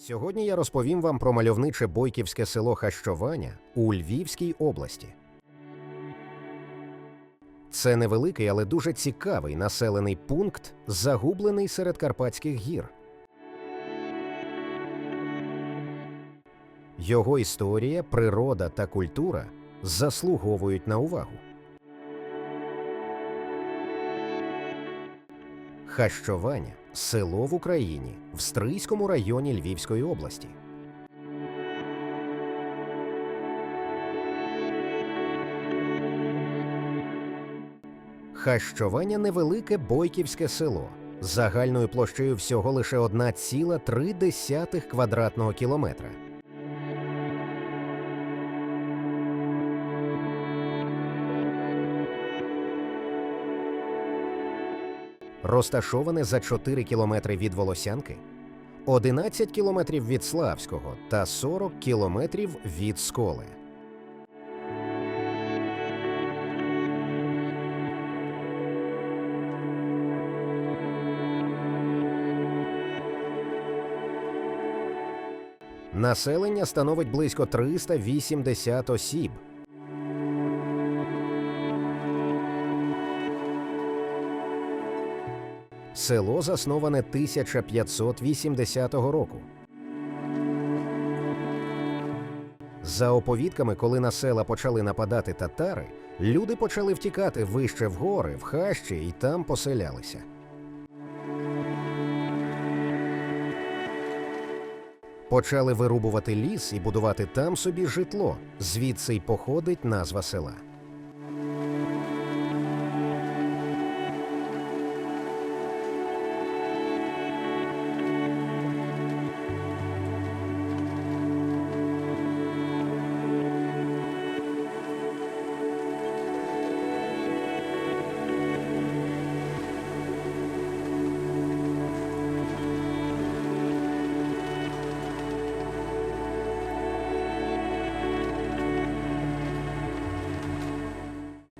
Сьогодні я розповім вам про мальовниче бойківське село Хащованя у Львівській області. Це невеликий, але дуже цікавий населений пункт, загублений серед Карпатських гір. Його історія, природа та культура заслуговують на увагу. Хащування село в Україні в Стрийському районі Львівської області. Хащування невелике бойківське село загальною площею всього лише 1,3 квадратного кілометра. Розташоване за 4 кілометри від Волосянки, 11 кілометрів від Славського та 40 кілометрів від Сколи. Населення становить близько 380 осіб. Село засноване 1580 року. За оповідками, коли на села почали нападати татари, люди почали втікати вище в гори, в хащі і там поселялися. Почали вирубувати ліс і будувати там собі житло, звідси й походить назва села.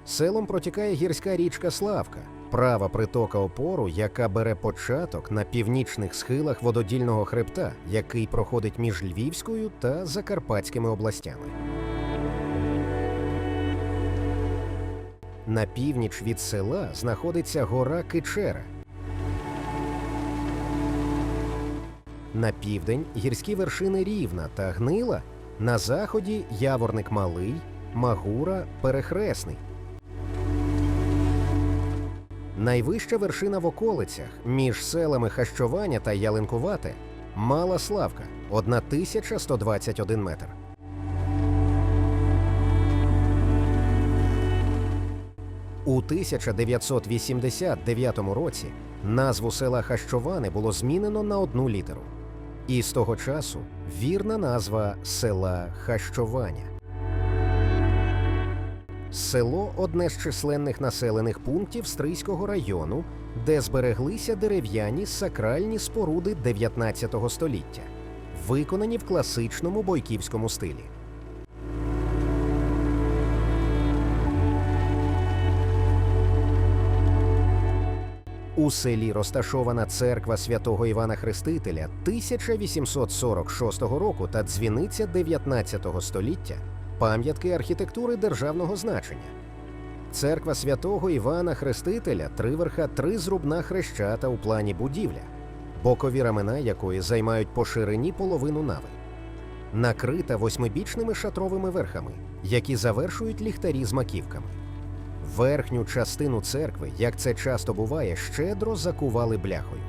Селом протікає гірська річка Славка, права притока опору, яка бере початок на північних схилах вододільного хребта, який проходить між Львівською та Закарпатськими областями. На північ від села знаходиться гора Кичера. На південь гірські вершини Рівна та Гнила, на заході Яворник Малий, Магура, Перехресний. Найвища вершина в околицях між селами Хащування та Ялинкувате Мала Славка 1121 метр. У 1989 році назву села Хащоване було змінено на одну літеру. І з того часу вірна назва села Хащування. Село одне з численних населених пунктів Стрийського району, де збереглися дерев'яні сакральні споруди 19 століття, виконані в класичному бойківському стилі. У селі розташована церква святого Івана Хрестителя 1846 року та дзвіниця 19 століття пам'ятки архітектури державного значення. Церква святого Івана Хрестителя триверха тризрубна хрещата у плані будівля, бокові рамена якої займають по ширині половину нави, накрита восьмибічними шатровими верхами, які завершують ліхтарі з маківками. Верхню частину церкви, як це часто буває, щедро закували бляхою.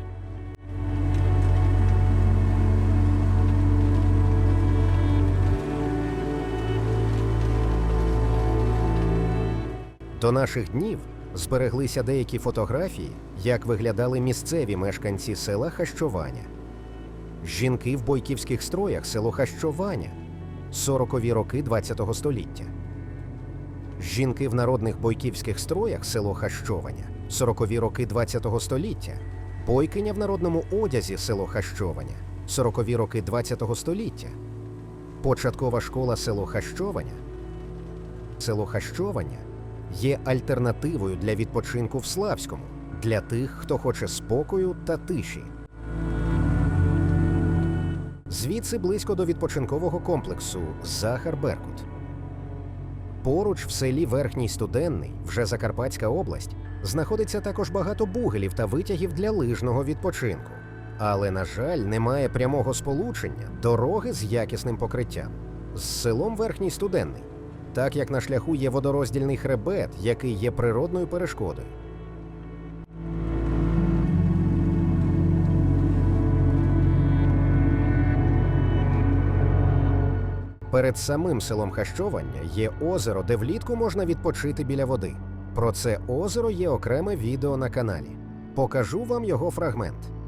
До наших днів збереглися деякі фотографії, як виглядали місцеві мешканці села Хащування. Жінки в бойківських строях село Хащування, 40-ві роки ХХ століття. Жінки в народних бойківських строях село Хащовання, 40-ві роки ХХ століття. Бойкиня в народному одязі село Хащовання, 40-ві роки ХХ століття. Початкова школа село Хащовання. Село Хащовання є альтернативою для відпочинку в Славському для тих, хто хоче спокою та тиші. Звідси близько до відпочинкового комплексу Захар Беркут. Поруч в селі Верхній Студенний, вже Закарпатська область, знаходиться також багато бугелів та витягів для лижного відпочинку. Але, на жаль, немає прямого сполучення дороги з якісним покриттям з селом Верхній Студенний, так як на шляху є водороздільний хребет, який є природною перешкодою. Перед самим селом Хащовання є озеро, де влітку можна відпочити біля води. Про це озеро є окреме відео на каналі. Покажу вам його фрагмент.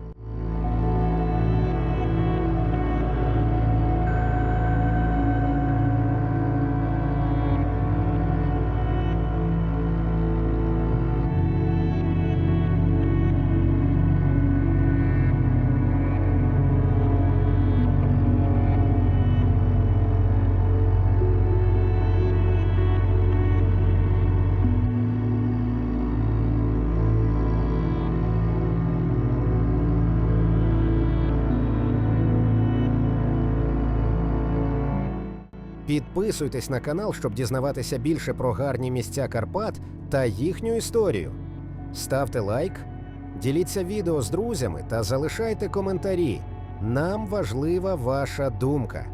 Підписуйтесь на канал, щоб дізнаватися більше про гарні місця Карпат та їхню історію. Ставте лайк, діліться відео з друзями та залишайте коментарі. Нам важлива ваша думка.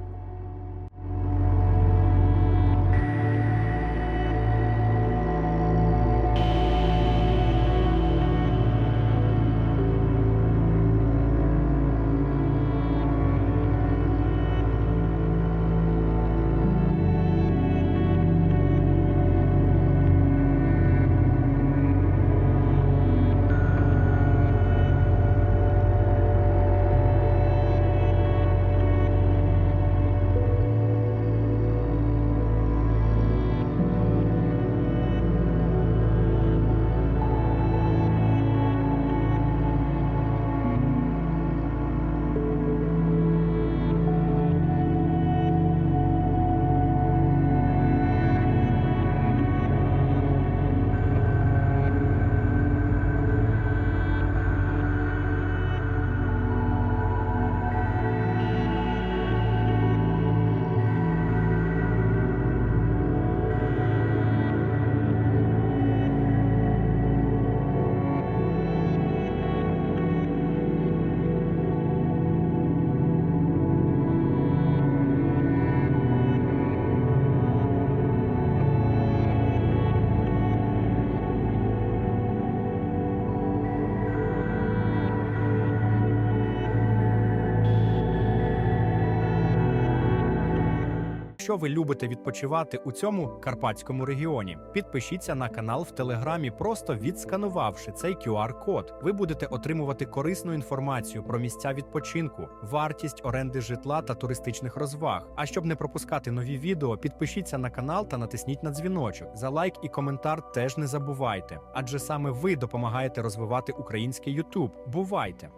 Якщо ви любите відпочивати у цьому карпатському регіоні, підпишіться на канал в Телеграмі, просто відсканувавши цей QR-код. Ви будете отримувати корисну інформацію про місця відпочинку, вартість оренди житла та туристичних розваг. А щоб не пропускати нові відео, підпишіться на канал та натисніть на дзвіночок. За лайк і коментар теж не забувайте, адже саме ви допомагаєте розвивати український YouTube. Бувайте!